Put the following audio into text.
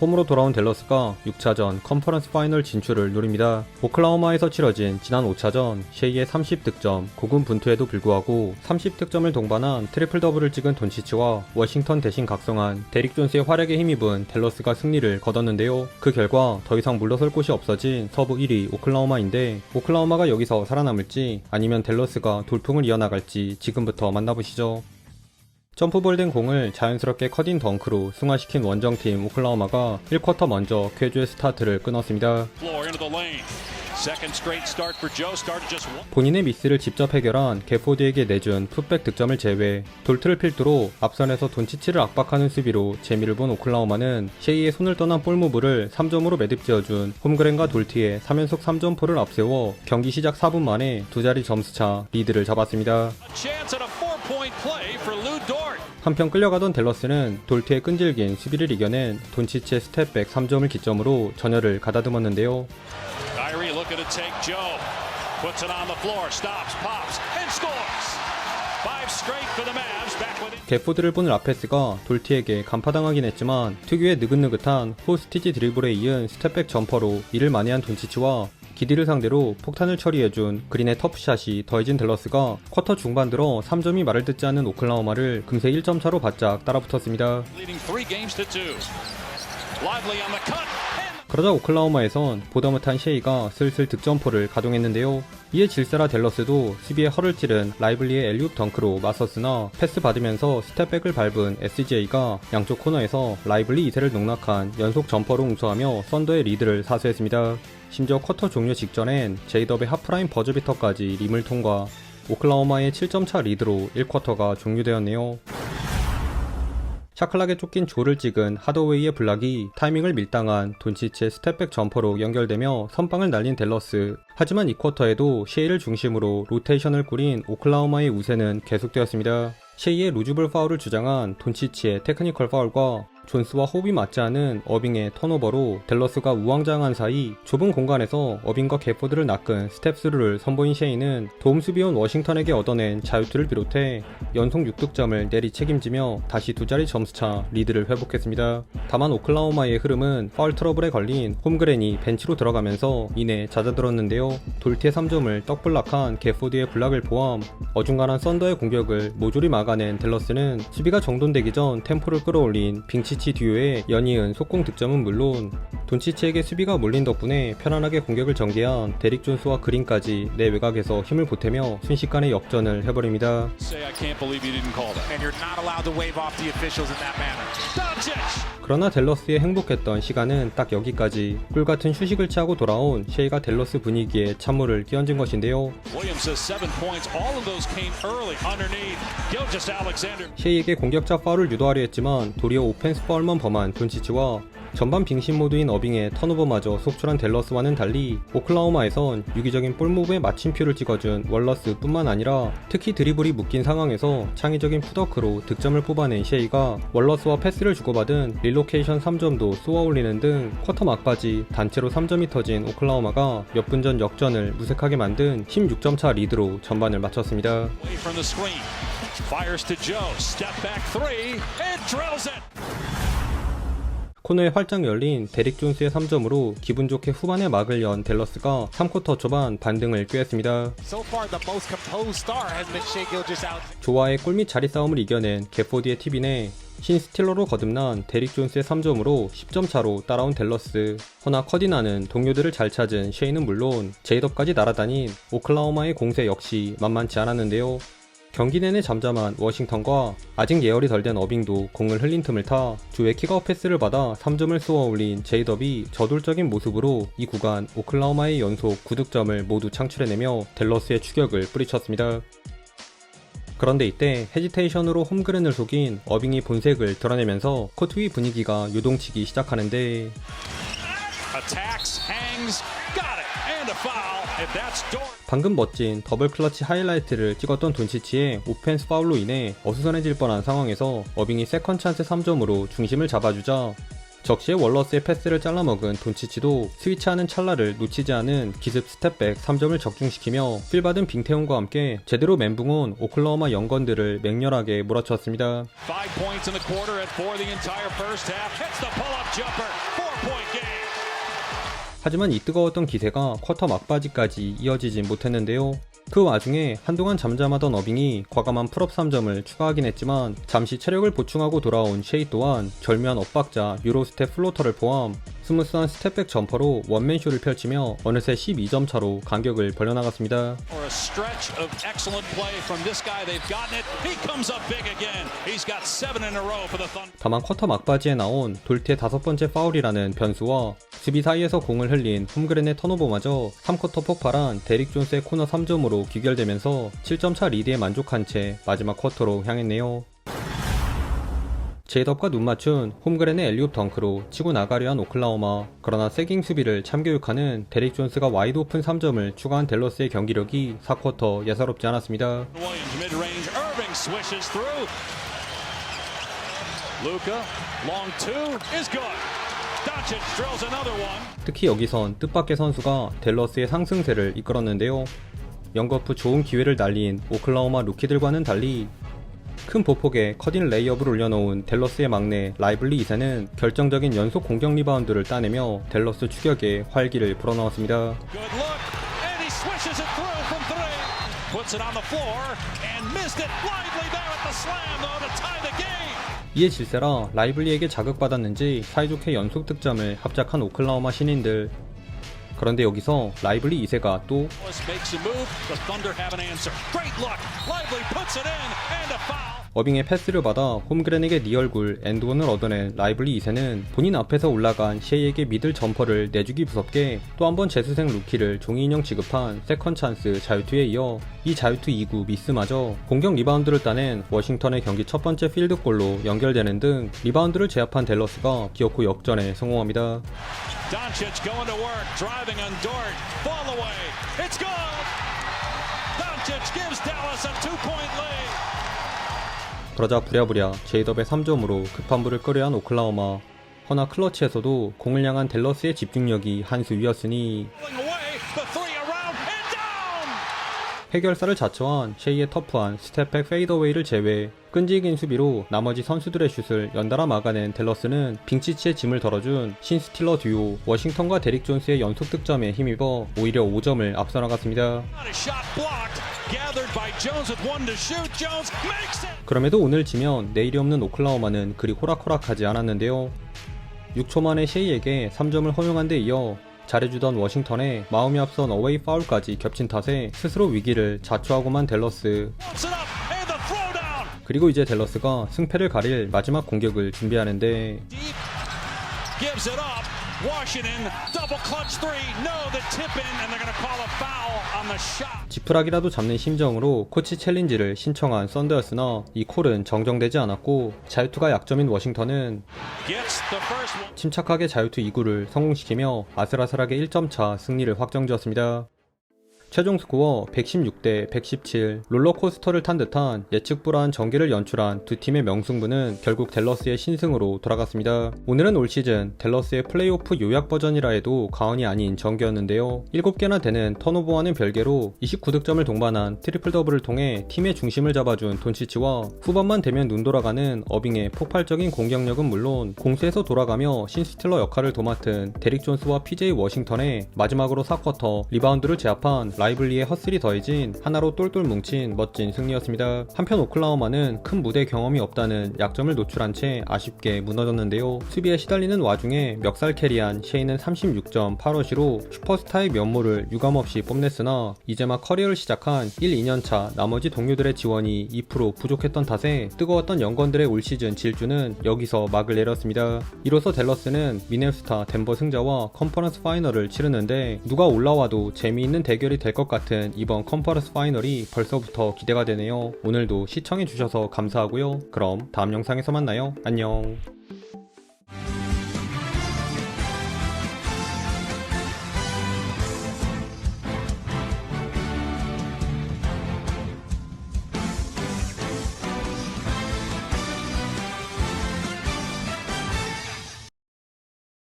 홈으로 돌아온 댈러스가 6차전 컨퍼런스 파이널 진출을 노립니다. 오클라호마에서 치러진 지난 5차전 셰이의 30득점, 고군 분투에도 불구하고 30득점을 동반한 트리플 더블을 찍은 돈치치와 워싱턴 대신 각성한 데릭 존스의 활약에 힘입은 댈러스가 승리를 거뒀는데요. 그 결과 더 이상 물러설 곳이 없어진 서부 1위 오클라호마인데 오클라호마가 여기서 살아남을지 아니면 댈러스가 돌풍을 이어나갈지 지금부터 만나보시죠. 점프볼 된 공을 자연스럽게 커딘 덩크로 승화시킨 원정팀 오클라호마가 1쿼터 먼저 쾌주의 스타트를 끊었습니다. 본인의 미스를 직접 해결한 게포드에게 내준 풋백 득점을 제외 돌트를 필두로 앞선에서 돈치치를 압박하는 수비로 재미를 본 오클라호마는 셰이의 손을 떠난 볼무브를 3점으로 매듭 지어준 홈그랜과 돌티의 3연속 3점포를 앞세워 경기 시작 4분 만에 두 자리 점수차 리드를 잡았습니다. 한편 끌려가던 댈러스는 돌트의 끈질긴 수비를 이겨낸 돈치치의 스텝백 3점을 기점으로 전열을 가다듬었는데요. Looking to take Joe. Puts it on the floor. Stops, pops, and scores. Five straight for the Mavs. Back with it. 게포드를 본 라페스가 돌티에게 간파당하긴 했지만 특유의 느긋느긋한 호스티지 드리블에 이은 스텝백 점퍼로 일을 많이 한 돈치치와 기디를 상대로 폭탄을 처리해준 그린의 터프샷이 더해진 댈러스가 쿼터 중반 들어 3점이 말을 듣지 않는 오클라호마를 금세 1점 차로 바짝 따라붙었습니다. 그러자 오클라호마에선 보다 못한 셰이가 슬슬 득점포를 가동했는데요. 이에 질세라 댈러스도 수비에 허를 찌른 라이블리의 엘리웁 덩크로 맞섰으나 패스 받으면서 스텝백을 밟은 SGA가 양쪽 코너에서 라이블리 2세를 농락한 연속 점퍼로 응수하며 썬더의 리드를 사수했습니다. 심지어 쿼터 종료 직전엔 제이덥의 하프라인 버저비터까지 림을 통과 오클라호마의 7점 차 리드로 1쿼터가 종료되었네요. 샤클락에 쫓긴 조를 찍은 하더웨이의 블락이 타이밍을 밀당한 돈치치의 스텝백 점퍼로 연결되며 선빵을 날린 댈러스. 하지만 이 쿼터에도 셰이를 중심으로 로테이션을 꾸린 오클라호마의 우세는 계속되었습니다. 셰이의 루즈블 파울을 주장한 돈치치의 테크니컬 파울과 존스와 호흡이 맞지 않은 어빙의 턴오버로 댈러스가 우왕좌왕한 사이 좁은 공간에서 어빙과 게포드를 낚은 스텝스루를 선보인 셰이는 도움 수비원 워싱턴에게 얻어낸 자유투를 비롯해 연속 6득점을 내리 책임지며 다시 두 자리 점수차 리드를 회복했습니다. 다만 오클라호마의 흐름은 파울 트러블에 걸린 홈그랜이 벤치로 들어가면서 이내 잦아들었는데요. 돌티의 3점을 떡블락한 게포드의 블락을 포함 어중간한 썬더의 공격을 모조리 막아낸 댈러스는 수비가 정돈되기 전 템포를 끌어올린 빙치 치 듀오의 연이은 속공 득점은 물론 돈치치에게 수비가 몰린 덕분에 편안하게 공격을 전개한 데릭 존스와 그린까지 내 외곽에서 힘을 보태며 순식간에 역전을 해버립니다. 그러나 댈러스의 행복했던 시간은 딱 여기까지 꿀같은 휴식을 취하고 돌아온 셰이가 댈러스 분위기에 찬물을 끼얹은 것인데요. 셰이에게 공격자 파울을 유도하려 했지만 도리어 오펜스 파울만 범한 돈치치와 전반 빙신 모드인 어빙의 턴오버마저 속출한 댈러스와는 달리 오클라호마에선 유기적인 볼무브에 마침표를 찍어준 월러스 뿐만 아니라 특히 드리블이 묶인 상황에서 창의적인 푸더크로 득점을 뽑아낸 셰이가 월러스와 패스를 주고받은 릴로케이션 3점도 쏘아 올리는 등 쿼터 막바지 단체로 3점이 터진 오클라호마가 몇 분 전 역전을 무색하게 만든 16점 차 리드로 전반을 마쳤습니다. Fires to Joe. Step back three. And drills it. 코너에 활짝 열린 데릭 존스의 3점으로 기분 좋게 후반에 막을 연 댈러스가 3쿼터 초반 반등을 꾀했습니다. 조와의 골밑 자리 싸움을 이겨낸 게포디의 팁인에 신 스틸러로 거듭난 데릭 존스의 3점으로 10점 차로 따라온 댈러스. 허나 커디나는 동료들을 잘 찾은 쉐이는 물론 제이덥까지 날아다닌 오클라호마의 공세 역시 만만치 않았는데요. 경기 내내 잠잠한 워싱턴과 아직 예열이 덜 된 어빙도 공을 흘린 틈을 타 조의 킥아웃 패스를 받아 3점을 쏘아 올린 제이덥이 저돌적인 모습으로 이 구간 오클라호마의 연속 9득점을 모두 창출해내며 댈러스의 추격을 뿌리쳤습니다. 그런데 이때 헤지테이션으로 홈그랜을 속인 어빙이 본색을 드러내면서 코트 위 분위기가 요동치기 시작하는데 Attacks, hangs, 방금 멋진 더블 클러치 하이라이트를 찍었던 돈치치의 오펜스 파울로 인해 어수선해질 뻔한 상황에서 어빙이 세컨 찬스 3점으로 중심을 잡아주자 적시에 월러스의 패스를 잘라먹은 돈치치도 스위치하는 찰나를 놓치지 않은 기습 스텝백 3점을 적중시키며 필받은 빙태훈과 함께 제대로 멘붕 온 오클라호마 영건들을 맹렬하게 몰아쳤습니다. 하지만 이 뜨거웠던 기세가 쿼터 막바지까지 이어지진 못했는데요. 그 와중에 한동안 잠잠하던 어빙이 과감한 풀업 3점을 추가하긴 했지만 잠시 체력을 보충하고 돌아온 쉐이 또한 절묘한 엇박자 유로스텝 플로터를 포함 스무스한 스텝백 점퍼로 원맨쇼를 펼치며 어느새 12점 차로 간격을 벌려나갔습니다. 다만 쿼터 막바지에 나온 돌트의 다섯 번째 파울이라는 변수와 수비 사이에서 공을 흘린 홈그랜의 턴오버마저 3쿼터 폭발한 데릭 존스의 코너 3점으로 귀결되면서 7점 차 리드에 만족한 채 마지막 쿼터로 향했네요. 제이덥과 눈 맞춘 홈그랜의 엘리옵 덩크로 치고 나가려 한 오클라호마 그러나 세깅 수비를 참교육하는 데릭 존스가 와이드 오픈 3점을 추가한 댈러스의 경기력이 4쿼터 예사롭지 않았습니다. Luca, long. 특히 여기선 뜻밖의 선수가 댈러스의 상승세를 이끌었는데요. 영거프 좋은 기회를 날린 오클라호마 루키들과는 달리 큰 보폭에 커딘 레이업을 올려놓은 댈러스의 막내 라이블리 2세는 결정적인 연속 공격 리바운드를 따내며 댈러스 추격에 활기를 불어넣었습니다. 이에 질세라 라이블리에게 자극받았는지 사이좋게 연속 득점을 합작한 오클라호마 신인들. 그런데 여기서 라이블리 2세가 또 어빙의 패스를 받아 홈그랜에게 니얼굴 엔드원을 얻어낸 라이블리 2세는 본인 앞에서 올라간 셰이에게 미들 점퍼를 내주기 무섭게 또 한 번 재수생 루키를 종이 인형 취급한 세컨 찬스 자유투에 이어 이 자유투 2구 미스마저 공격 리바운드를 따낸 워싱턴의 경기 첫 번째 필드골로 연결되는 등 리바운드를 제압한 댈러스가 기어코 역전에 성공합니다. 그러자 부랴부랴 제이덥의 3점으로 급한 불을 끄려한 오클라호마 허나 클러치에서도 공을 향한 댈러스의 집중력이 한 수 위였으니. 해결사를 자처한 셰이의 터프한 스텝백 페이더웨이를 제외 끈질긴 수비로 나머지 선수들의 슛을 연달아 막아낸 댈러스는 빙치치의 짐을 덜어준 신스틸러 듀오 워싱턴과 데릭 존스의 연속 득점에 힘입어 오히려 5점을 앞서 나갔습니다. 그럼에도 오늘 지면 내일이 없는 오클라호마는 그리 호락호락하지 않았는데요. 6초 만에 셰이에게 3점을 허용한 데 이어 잘해주던 워싱턴에 마음이 앞선 어웨이 파울까지 겹친 탓에 스스로 위기를 자초하고만 throwdown. 그리고 이제 댈러스가 승패를 가릴 마지막 공격을 준비하는데 Washington double clutch three. No, the tip in, and they're going to call a foul on the shot. 지푸라기라도 잡는 심정으로 코치 챌린지를 신청한 썬더였으나 이 콜은 정정되지 않았고 자유투가 약점인 워싱턴은. 침착하게 자유투 2구를 성공시키며 아슬아슬하게 1점 차 승리를 확정지었습니다. 최종 스코어 116대 117 롤러코스터를 탄 듯한 예측 불허한 전개를 연출한 두 팀의 명승부는 결국 댈러스의 신승으로 돌아갔습니다. 오늘은 올 시즌 댈러스의 플레이오프 요약 버전이라 해도 과언이 아닌 전개였는데요. 7개나 되는 턴오버와는 별개로 29득점을 동반한 트리플 더블을 통해 팀의 중심을 잡아준 돈치치와 후반만 되면 눈 돌아가는 어빙의 폭발적인 공격력은 물론 공수에서 돌아가며 신스틸러 역할을 도맡은 데릭 존스와 PJ 워싱턴의 마지막으로 4쿼터 리바운드를 제압한 라이블리의 헛슬이 더해진 하나로 똘똘 뭉친 멋진 승리였습니다. 한편 오클라호마는 큰 무대 경험이 없다는 약점을 노출한 채 아쉽게 무너졌는데요. 수비에 시달리는 와중에 멱살 캐리한 셰이는 36.85시로 슈퍼스타의 면모를 유감없이 뽐냈으나 이제 막 커리어를 시작한 1, 2년차 나머지 동료들의 지원이 2% 부족했던 탓에 뜨거웠던 영건들의 올 시즌 질주는 여기서 막을 내렸습니다. 이로써 댈러스는 미네소타 덴버 승자와 컨퍼런스 파이널을 치르는데 누가 올라와도 재미있는 대결이 될 것 같은 이번 컨퍼런스 파이널이 벌써부터 기대가 되네요. 오늘도 시청해주셔서 감사하고요. 그럼 다음 영상에서 만나요. 안녕.